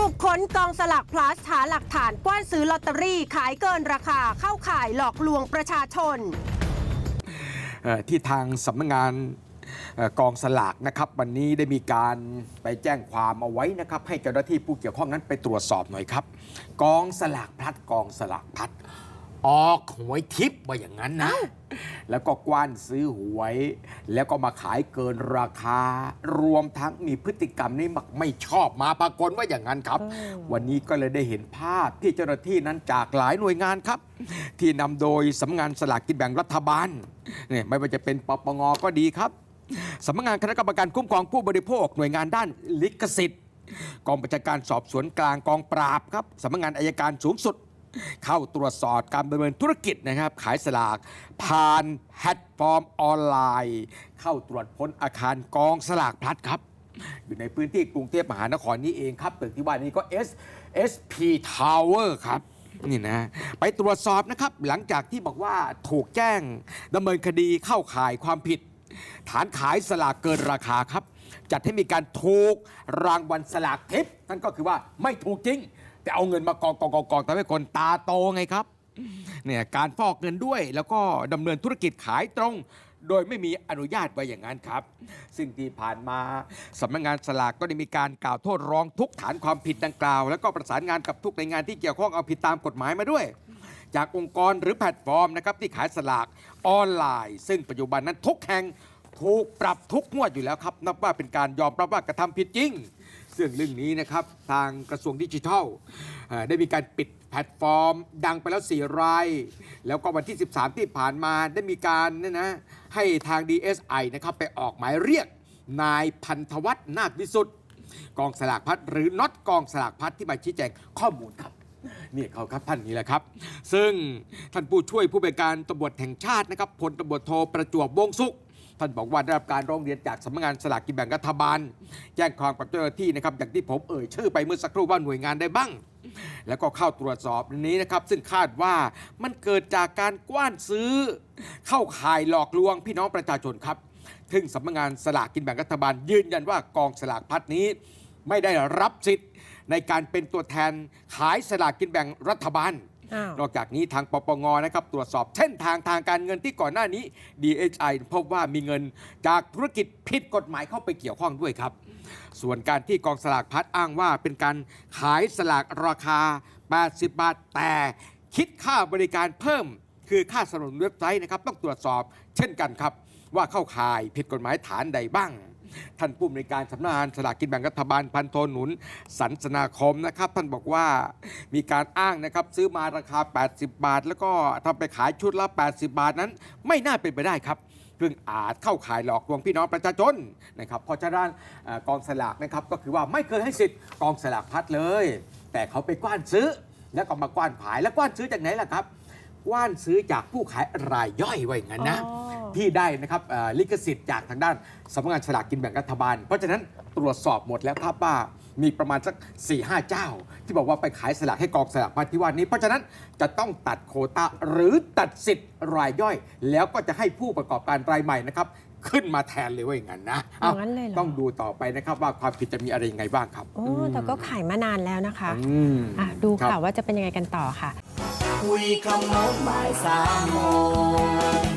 บุคคลกองสลักพลัสหาหลักฐานกว้านซื้อลอตเตอรี่ขายเกินราคาเข้าข่ายหลอกลวงประชาชน ที่ทางสำนักงานกองสลากนะครับ วันนี้ได้มีการไปแจ้งความเอาไว้นะครับ ให้เจ้าหน้าที่ผู้เกี่ยวข้องนั้นไปตรวจสอบหน่อยครับ กองสลากพลัดกองสลากพลัด ออกหวยทิพย์ว่าอย่างนั้นนะ แล้วก็กว้านซื้อหวย แล้วก็มาขายเกินราคา รวมทั้งมีพฤติกรรมนี้มักไม่ชอบมาปรากฏว่าอย่างนั้นครับ วันนี้ก็เลยได้เห็นภาพที่เจ้าหน้าที่นั้นจากหลายหน่วยงานครับ ที่นำโดยสำนักงานสลากกินแบ่งรัฐบาลเนี่ยไม่ว่าจะเป็นปปงก็ดีครับสำนักงานคณะกรรมการคุ้มครองผู้บริโภคหน่วยงานด้านลิขสิทธิ์กองบัญชาการสอบสวนกลางกองปราบครับสำนักงานอายการสูงสุด เข้าตรวจสอบการดำเนินธุรกิจนะครับ ขายสลากผ่านแพลตฟอร์มออนไลน์ เข้าตรวจพ้นอาคารกองสลากพลัดครับ อยู่ในพื้นที่กรุงเทพมหานครนี้เองครับตึกที่ว่านี้ก็ S SP Tower ครับนี่นะไปตรวจสอบนะครับหลังจากที่บอกว่าถูกแจ้งดำเนินคดีเข้าข่ายความผิด ฐานขายสลากเกินราคาครับ จัดให้มีการถูกรางวัลสลากทิพย์นั่นก็คือว่าไม่ถูกจริง แต่เอาเงินมากองกองกองกองทำให้คนตาโตไงครับเนี่ยการฟอกเงินด้วยแล้วก็ดำเนินธุรกิจขายตรง โดยไม่มีอนุญาตไว้อย่างนั้นครับ ซึ่งที่ผ่านมาสำนักงานสลากก็ได้มีการกล่าวโทษร้องทุกขฐานความผิดดังกล่าว แล้วก็ประสานงานกับทุกหน่วยงานที่เกี่ยวข้องเอาผิดตามกฎหมายมาด้วย จากองค์กรหรือแพลตฟอร์มนะครับที่ขายสลากออนไลน์ ซึ่งปัจจุบันนั้นทุกแห่งถูกปรับทุกงวดอยู่แล้วครับ นับว่าเป็นการยอมรับว่ากระทำผิดจริง ซึ่งเรื่องนี้นะครับทางกระทรวงดิจิทัลได้มีการปิดแพลตฟอร์ม ดังไปแล้ว 4 ราย แล้วก็วันที่ 13 ที่ผ่านมาได้มีการนี่นะให้ทาง DSI นะครับไปออกหมายเรียกนายพันธวัฒน์นาควิสุทธ์กองสลากพัดหรือน็อตกองสลากพัดที่มาชี้แจงข้อมูลครับนี่เขาครับท่านนี้แหละครับ ซึ่งท่านผู้ช่วยผู้บริการตำรวจแห่งชาตินะครับพลตำรวจโทประจวบวงสุข ท่านบอกว่าได้รับการร้องเรียนจากสำนักงานสลากกินแบ่งรัฐบาล แจ้งความกับเจ้าหน้าที่นะครับอย่างที่ผมเอ่ยชื่อไปเมื่อสักครู่ว่าหน่วยงานได้บ้าง แล้วก็เข้าตรวจสอบนี้นะครับ ซึ่งคาดว่ามันเกิดจากการกว้านซื้อ เข้าข่ายหลอกลวงพี่น้องประชาชนครับซึ่งสำนักงานสลากกินแบ่งรัฐบาล ยืนยันว่ากองสลากพัดนี้ไม่ได้รับสิทธิ์ในการเป็นตัวแทนขายสลากกินแบ่งรัฐบาล อ้าว นอกจากนี้ทางปปงนะครับตรวจสอบเส้นทางทางการเงินที่ก่อนหน้านี้ DHI พบว่ามีเงินจากธุรกิจผิดกฎหมายเข้าไปเกี่ยวข้องด้วยครับ ส่วนการที่กองสลากพัดอ้างว่าเป็นการขายสลากราคา 80 บาท แต่คิดค่าบริการเพิ่ม คือค่าสนับสนุนเว็บไซต์นะครับต้องตรวจสอบเช่นกันครับ ว่าเข้าข่ายผิดกฎหมายฐานใดบ้าง ท่านผู้อำนวยการสำนักงานสลากกินแบ่งรัฐบาลพันโทหนุนสันสนาคมนะครับ ท่านบอกว่ามีการอ้างนะครับซื้อมาราคา 80 บาท แล้วก็ทำไปขายชุดละ 80 บาทนั้น ไม่น่าเป็นไปได้ครับซึ่งอาจเข้าขายหลอกลวงพี่น้องประชาชนนะครับเพราะฉะนั้นกองสลากนะครับก็คือว่าไม่เคยให้สิทธิ์กองสลากพัดเลย แต่เขาไปกว้านซื้อ แล้วก็มากว้านขายแล้วกว้านซื้อจากไหนล่ะครับกว้านซื้อจากผู้ขายรายย่อยไว้งั้นนะ ที่ได้นะครับเอ่อลิขสิทธิ์จากทางด้านสำนักงานสลากกินแบ่งรัฐบาล เพราะฉะนั้นตรวจสอบหมดแล้วครับว่ามีประมาณสัก4ี่ห้าเจ้า ที่บอกว่าไปขายสลากให้กองสลากพัดที่ว่านี้ เพราะฉะนั้นจะต้องตัดโควตาหรือตัดสิทธิ์รายย่อย แล้วก็จะให้ผู้ประกอบการรายใหม่นะครับขึ้นมาแทนเลยว่าอย่างนั้นนะอย่างนั้นเลยเหรอ ต้องดูต่อไปนะครับว่าความผิดจะมีอะไรยังไงบ้างครับโอ้แต่ก็ขายมานานแล้วนะคะอืมอะดูรับ ค่ะว่าจะเป็นยังไงกันต่อค่ะ คุยขโมงบ่ายสามโมง